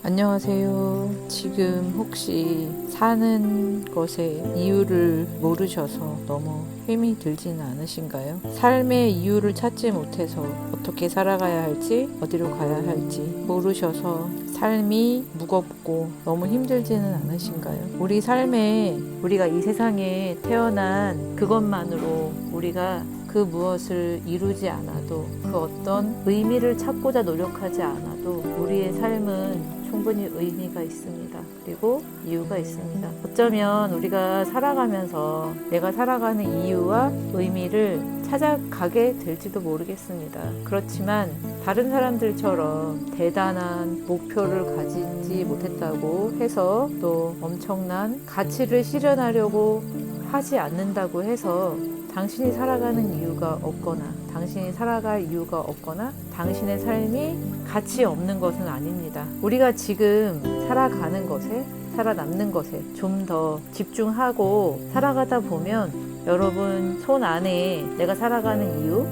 안녕하세요. 지금 혹시 사는 것의 이유를 모르셔서 너무 힘이 들지는 않으신가요? 삶의 이유를 찾지 못해서 어떻게 살아가야 할지, 어디로 가야 할지 모르셔서 삶이 무겁고 너무 힘들지는 않으신가요? 우리 삶에 우리가 이 세상에 태어난 그것만으로 우리가 그 무엇을 이루지 않아도 그 어떤 의미를 찾고자 노력하지 않아도 우리의 삶은 충분히 의미가 있습니다. 그리고 이유가 있습니다. 어쩌면 우리가 살아가면서 내가 살아가는 이유와 의미를 찾아가게 될지도 모르겠습니다. 그렇지만 다른 사람들처럼 대단한 목표를 가지지 못했다고 해서 또 엄청난 가치를 실현하려고 하지 않는다고 해서 당신이 살아가는 이유가 없거나 당신이 살아갈 이유가 없거나 당신의 삶이 가치 없는 것은 아닙니다. 우리가 지금 살아가는 것에 살아남는 것에 좀 더 집중하고 살아가다 보면 여러분 손 안에 내가 살아가는 이유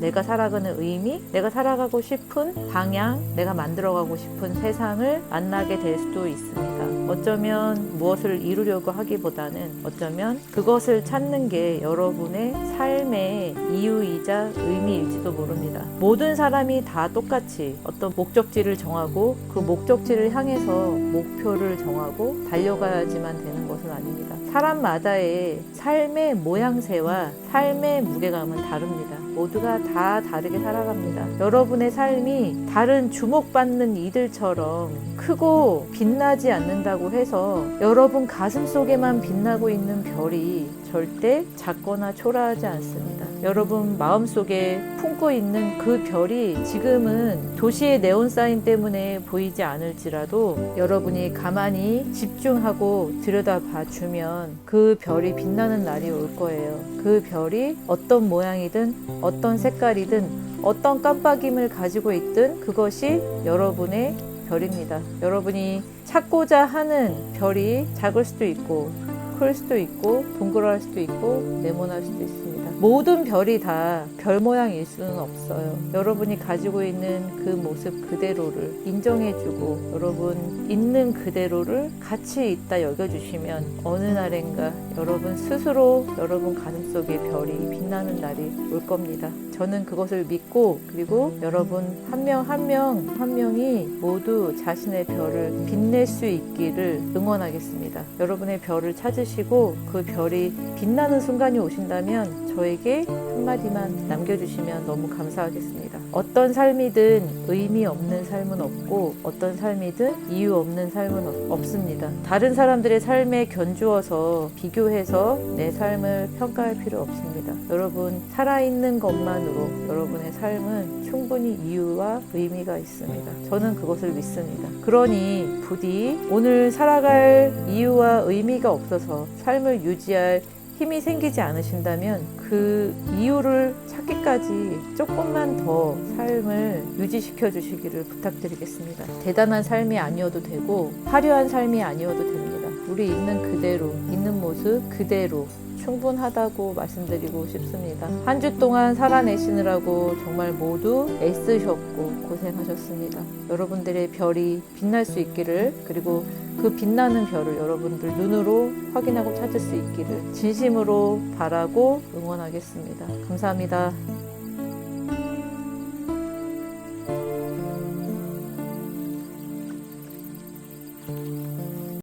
내가- 살아가는 의미, 내가 살아가고 싶은 방향, 내가 만들어가고 싶은 세상을 만나게 될 수도 있습니다. 어쩌면 무엇을 이루려고 하기보다는 어쩌면 그것을 찾는 게 여러분의 삶의 이유이자 의미일지도 모릅니다. 모든 사람이 다 똑같이 어떤 목적지를 정하고 그 목적지를 향해서 목표를 정하고 달려가야지만 되는 것은 아닙니다. 사람마다의 삶의 모양새와 삶의 무게감은 다릅니다. 모두가 다 다르게 살아갑니다. 여러분의 삶이 다른 주목받는 이들처럼 크고 빛나지 않는다고 해서 여러분 가슴 속에만 빛나고 있는 별이 절대 작거나 초라하지 않습니다. 여러분 마음 속에 품고 있는 그 별이 지금은 도시의 네온사인 때문에 보이지 않을지라도 여러분이 가만히 집중하고 들여다봐 주면 그 별이 빛나는 날이 올 거예요. 그 별이 어떤 모양이든 어떤 색깔이든 어떤 깜빡임을 가지고 있든 그것이 여러분의 별입니다. 여러분이 찾고자 하는 별이 작을 수도 있고 클 수도 있고 동그랄 수도 있고 네모날 수도 있습니다. 모든 별이 다 별 모양일 수는 없어요. 여러분이 가지고 있는 그 모습 그대로를 인정해주고 여러분 있는 그대로를 가치 있다 여겨주시면 어느 날엔가 여러분 스스로 여러분 가슴 속에 별이 빛나는 날이 올 겁니다. 저는 그것을 믿고 그리고 여러분 한 명 한 명 한 명이 모두 자신의 별을 빛낼 수 있기를 응원하겠습니다. 여러분의 별을 찾으시 고 그 별이 빛나는 순간이 오신다면 저에게 한마디만 남겨주시면 너무 감사하겠습니다. 어떤 삶이든 의미 없는 삶은 없고 어떤 삶이든 이유 없는 삶은 없- 없습니다. 다른 사람들의 삶에 견주어서 비교해서 내 삶을 평가할 필요 없습니다. 여러분 살아있는 것만으로 여러분의 삶은 충분히 이유와 의미가 있습니다. 저는 그것을 믿습니다. 그러니 부디 오늘 살아갈 이유와 의미가 없어서 삶을 유지할 힘이 생기지 않으신다면 그 이유를 찾기까지 조금만 더 삶을 유지시켜 주시기를 부탁드리겠습니다. 대단한 삶이 아니어도 되고 화려한 삶이 아니어도 됩니다. 우리 있는 그대로, 있는 모습 그대로 충분하다고 말씀드리고 싶습니다. 한 주 동안 살아내시느라고 정말 모두 애쓰셨고 고생하셨습니다. 여러분들의 별이 빛날 수 있기를 그리고 그 빛나는 별을 여러분들 눈으로 확인하고 찾을 수 있기를 진심으로 바라고 응원하겠습니다. 감사합니다.